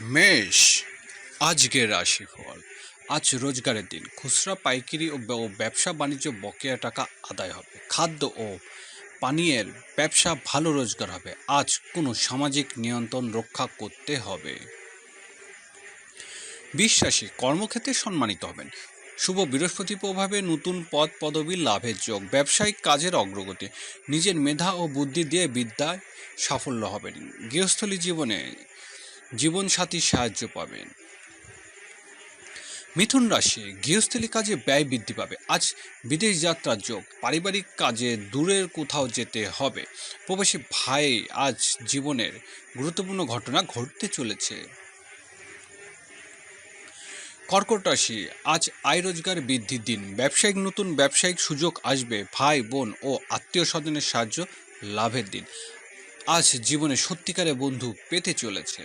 মেষ। আজকের রাশিফল। আজ রোজগারের দিন। খুচরা, পাইকারি ও ব্যবসা বাণিজ্য বকেয়া টাকা আদায় হবে। খাদ্য ও পানীয়ের ব্যবসা ভালো রোজগার হবে। আজ কোনো সামাজিক নিয়ন্ত্রণ রক্ষা করতে হবে। বিশ্বাসী, কর্মক্ষেত্রে সম্মানিত হবেন। শুভ বৃহস্পতি প্রভাবে নতুন পদ, পদবী, লাভের যোগ, ব্যবসায়িক কাজের অগ্রগতি, নিজের মেধা ও বুদ্ধি দিয়ে বিদ্যায় সাফল্য হবেন। গৃহস্থলী জীবনে জীবনসাথী সাহায্য পাবেন। মিথুন রাশি গৃহস্থলী কাজে ব্যয় বৃদ্ধি পাবে। আজ বিদেশ যাত্রার যোগ। পারিবারিক কাজে দূরের কোথাও যেতে হবে। প্রবাসী ভাই আজ জীবনের গুরুত্বপূর্ণ ঘটনা ঘটতে চলেছে। কর্কট রাশি, আজ আয় রোজগার বৃদ্ধির দিন। ব্যবসায়িক নতুন ব্যবসায়িক সুযোগ আসবে। ভাই, বোন ও আত্মীয় স্বজনের সাহায্য লাভের দিন। আজ জীবনে সত্যিকারের বন্ধু পেতে চলেছে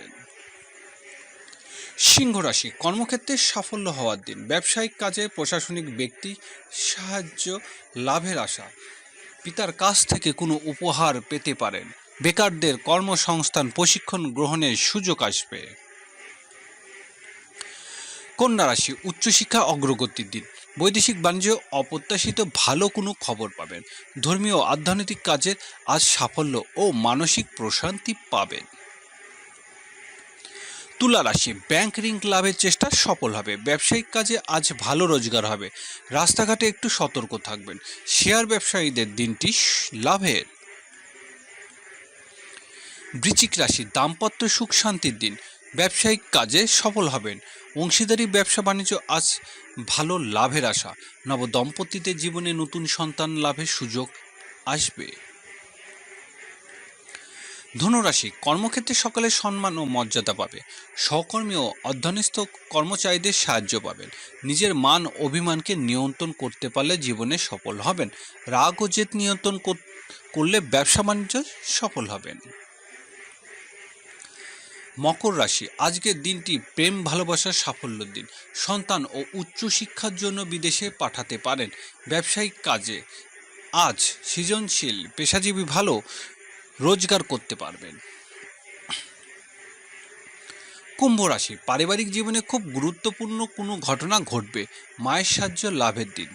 সিংহ রাশি, কর্মক্ষেত্রে সাফল্য হওয়ার দিন। ব্যবসায়িক কাজে প্রশাসনিক ব্যক্তি সাহায্য লাভের আশা। পিতার কাছ থেকে কোনো উপহার পেতে পারেন। বেকারদের কর্মসংস্থান প্রশিক্ষণ গ্রহণের সুযোগ আসবে। কন্যা রাশি, উচ্চশিক্ষা অগ্রগতির দিন। বৈদেশিক বাণিজ্য অপ্রত্যাশিত ভালো কোনো খবর পাবেন। ধর্মীয় অর্থনৈতিক কাজে আজ সাফল্য ও মানসিক প্রশান্তি পাবেন। তুলা রাশি ব্যাংক ঋণ লাভের চেষ্টা সফল হবে। ব্যবসায়িক কাজে আজ ভালো রোজগার হবে। রাস্তাঘাটে একটু সতর্ক থাকবেন। শেয়ার ব্যবসায়ীদের দিনটি লাভের। বৃশ্চিক রাশি, দাম্পত্য সুখ শান্তির দিন। ব্যবসায়িক কাজে সফল হবেন। অংশীদারি, ব্যবসা, বাণিজ্য আজ ভালো লাভের আশা। নব দম্পতিদের জীবনে নতুন সন্তান লাভের সুযোগ আসবে। ধনুরাশি কর্মক্ষেত্রে সকলের সম্মান ও মর্যাদা পাবে। সহকর্মী ও অধ্যয়নস্থ কর্মচারীদের সাহায্য পাবেন। নিজের মান অভিমানকে নিয়ন্ত্রণ করতে পারলে জীবনে সফল হবেন। রাগ ও জেদ নিয়ন্ত্রণ করলে ব্যবসা বাণিজ্য সফল হবেন। মকর রাশি, আজকের দিনটি প্রেম ভালোবাসার সাফল্যের দিন। সন্তান ও উচ্চশিক্ষার জন্য বিদেশে পাঠাতে পারেন। ব্যবসায়িক কাজে আজ সৃজনশীল, পেশাজীবী ভালো রোজগার করতে পারবেন। কুম্ভ রাশি, পারিবারিক জীবনে খুব গুরুত্বপূর্ণ কোনো ঘটনা ঘটবে, মায়ের সাহায্য, লাভের দিন।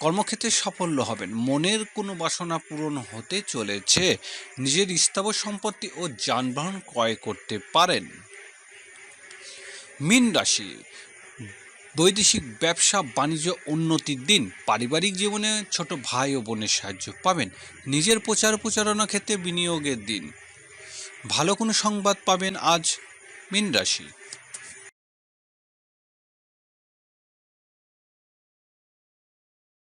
কর্মক্ষেত্রে সাফল্য হবেন। মনের কোনো বাসনা পূরণ হতে চলেছে। নিজের স্থাবর সম্পত্তি ও যানবাহন ক্রয় করতে পারেন। মীন রাশি বৈদেশিক ব্যবসা বাণিজ্য উন্নতির দিন পারিবারিক জীবনে ছোট ভাই ও বোনের সাহায্য পাবেন। নিজের প্রচার প্রচারণা ক্ষেত্রে বিনিয়োগের দিন। ভালো কোনো সংবাদ পাবেন আজ মীন রাশি।